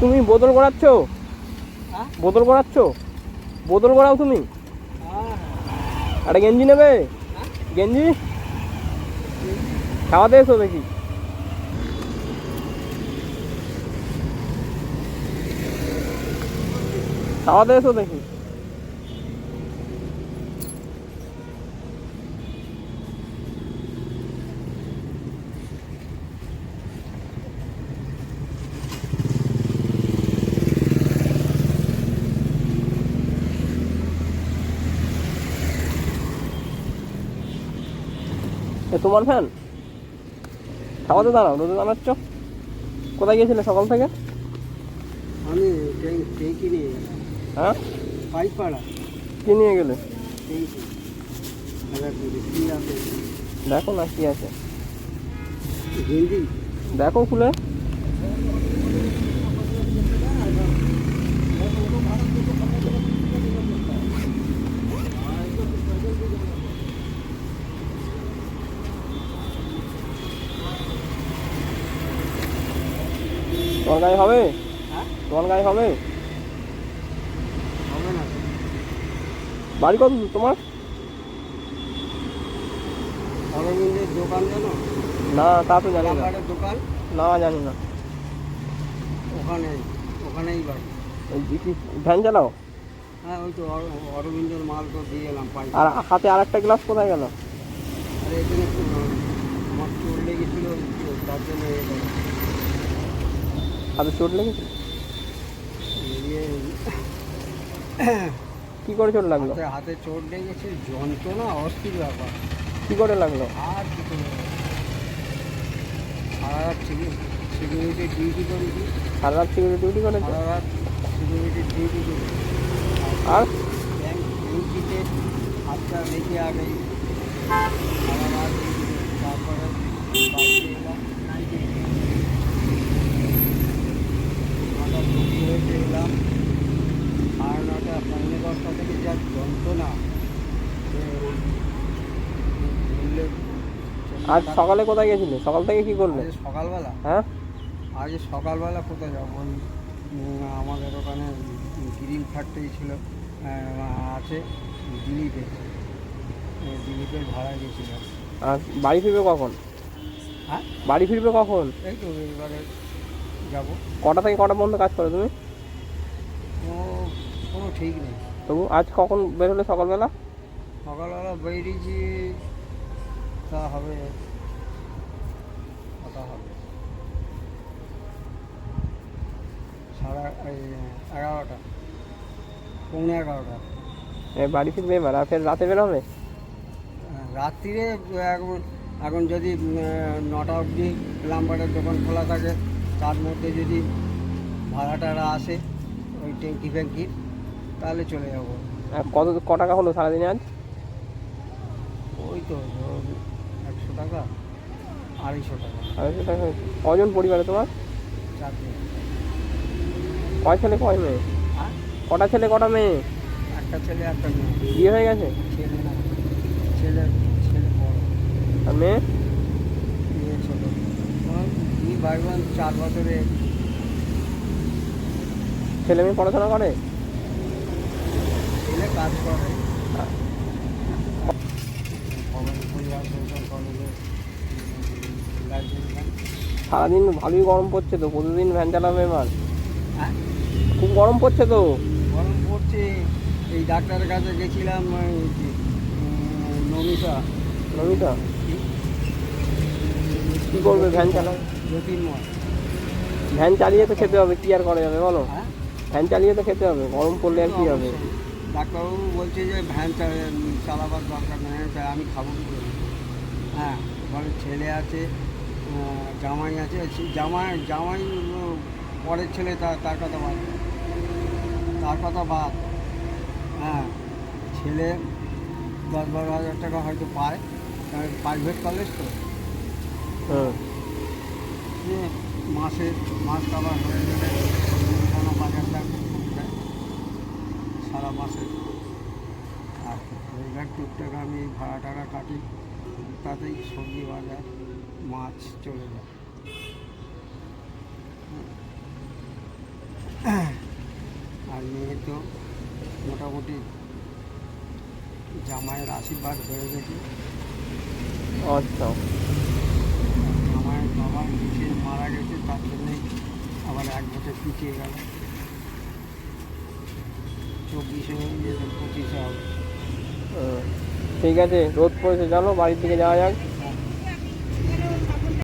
তুমি বোতল করাচ্ছ? বদল বোতল গড়াচ্ছ বোতল গড়াও তুমি? হ্যাঁ। একটা গেঞ্জি নেবে? গেঞ্জি? খাওয়াতে এসো দেখি। খাওয়াতে এসো দেখি। তোমার ফ্যান খাওয়াতে দাঁড়াও রোদে দাঁড়াচ্ছ কোথায় গিয়েছিলে সকাল থেকে? আমি ট্যাঙ্ক নিয়ে হ্যাঁ? পাইপ পাড়া কি নিয়ে গেলে? দেখো না কি আছে। দেখো খুলে। তোমার গায়ে হবে? হ্যাঁ? তোমার গায়ে হবে? হবে না। বাড়ি কত তোমার? দোকান জানো? না তা তো জানি না। দোকান? না জানি না। ওখানে ওখানেই বাড়ি। কি ভ্যান চালাও? হ্যাঁ ওই তো অরবিন্দের মাল তো দিয়ে এলাম আর হাতে আর একটা গ্লাস কোথায় গেল? আর এখানে আমার চোট লেগেছিল তার জন্য। হাতে চোট লেগেছে? কি করে চোট লাগল? হাতে চোট লেগেছে যন্ত্রণা অস্থির ব্যাপার। কি করে লাগল? আর কিছু না। সারা রাত সিকিউরিটি ডিউটি করেছি। সারা রাত সিকিউরিটি ডিউটি করেছে? সারা রাত সিকিউরিটি ডিউটি করেছি। আর? ব্যাংকিতে হাতটা রেখে আগে সারা রাত তারপরে বাড়িতে এলাম নটা ছুটি হয়েছে এলাম সাড়ে নটা পৌনে দশটা থেকে যা যন্ত্রণা সে বললে আজ সকালে কোথায় গেছিলে? সকাল থেকে কি করলে? সকালবেলা। হ্যাঁ? আজ সকালবেলা কোথায় যাব? আমাদের ওখানে গ্রিল ফ্যাক্টরি ছিল আছে দিলীপে। এই দিলীপের ভাড়া গেছিল। আর বাড়ি ফিরবে কখন? হ্যাঁ? বাড়ি ফিরবে কখন? এই তো এবারে যাব। কটা থেকে কটা পর্যন্ত কাজ করো তুমি? কোনো ঠিক নেই। তবু আজ কখন বেরোলে সকালবেলা? সকালবেলা বেরিয়েছি তা হবে কথা হবে। সাড়ে এগারোটা পৌনে এগারোটা। এ বাড়ি ফিরবে এবার? আর ফের রাতে রাত্রিরে এখন এখন যদি নটা অবধি প্লাম্বারের দোকান খোলা থাকে তার মধ্যে যদি আসে ওই ট্যাঙ্কি ফ্যাঙ্কির তাহলে চলে যাব। কত ক টাকা হলো সারাদিনে আজ? ওই তো একশো টাকা আড়াইশো টাকা। আড়াইশো টাকা কজন পরিবারে তোমার? চাকরি কয় ছেলে কয় মেয়ে? আর কটা ছেলে কটা মেয়ে? একটা ছেলে একটা মেয়ে। বিয়ে হয়ে গেছে? ছেলে না ছেলে ছেলে বড়। আর মেয়ে? মেয়ে ছোটো। দুই ভাই বোন চার বছরে ছেলে মেয়ে পড়াশোনা করে? ছেলে কাজ করে কলেজ পরিবার কলেজে লাইসেন্স সারাদিন ভালোই গরম পড়ছে তো প্রতিদিন ভ্যান চালাবে এবার? হ্যাঁ খুব গরম পড়ছে তো। গরম পড়ছে এই ডাক্তারের কাছে গেছিলাম নমিতা। নমিতা? কি? করবে ভ্যান চালাবে? জ্যোতির্ময়। ভ্যান চালিয়ে তো খেতে হবে কি আর করা যাবে বলো? হ্যাঁ? ভ্যান চালিয়ে তো খেতে হবে গরম পড়লে আর কি হবে? ডাক্তারবাবু বলছে যে ভ্যান চালাবার দরকার নেই আমি খাব কি করে? হ্যাঁ ওখানে ছেলে আছে জামাই আছে সে জামাই জামাই পরের ছেলে তার তার কথা বাদ। তার কথা বাদ। হ্যাঁ ছেলে দশ বারো হাজার টাকা হয়তো পায় কারণ প্রাইভেট কলেজ তো। হুম মাসে মাস কাবার হয়ে গেলে কোনো বাজার টাকা দেয় সারা মাসে আর রোজগার টুকটাক আমি এই ভাড়া টাড়া কাটি তাতেই সবজি বাজার মাছ চলে যায়। আর মেয়ে তো মোটামুটি জামাইয়ের আশীর্বাদ হয়ে গেছে আচ্ছা। জামাইয়ের বাবার পিছিয়ে মারা গেছে তার জন্যই আবার এক বছর পিছিয়ে গেল। চব্বিশে পঁচিশে হবে। ঠিক আছে রোদ পড়েছে জানো বাড়ির দিকে যাওয়া যাক।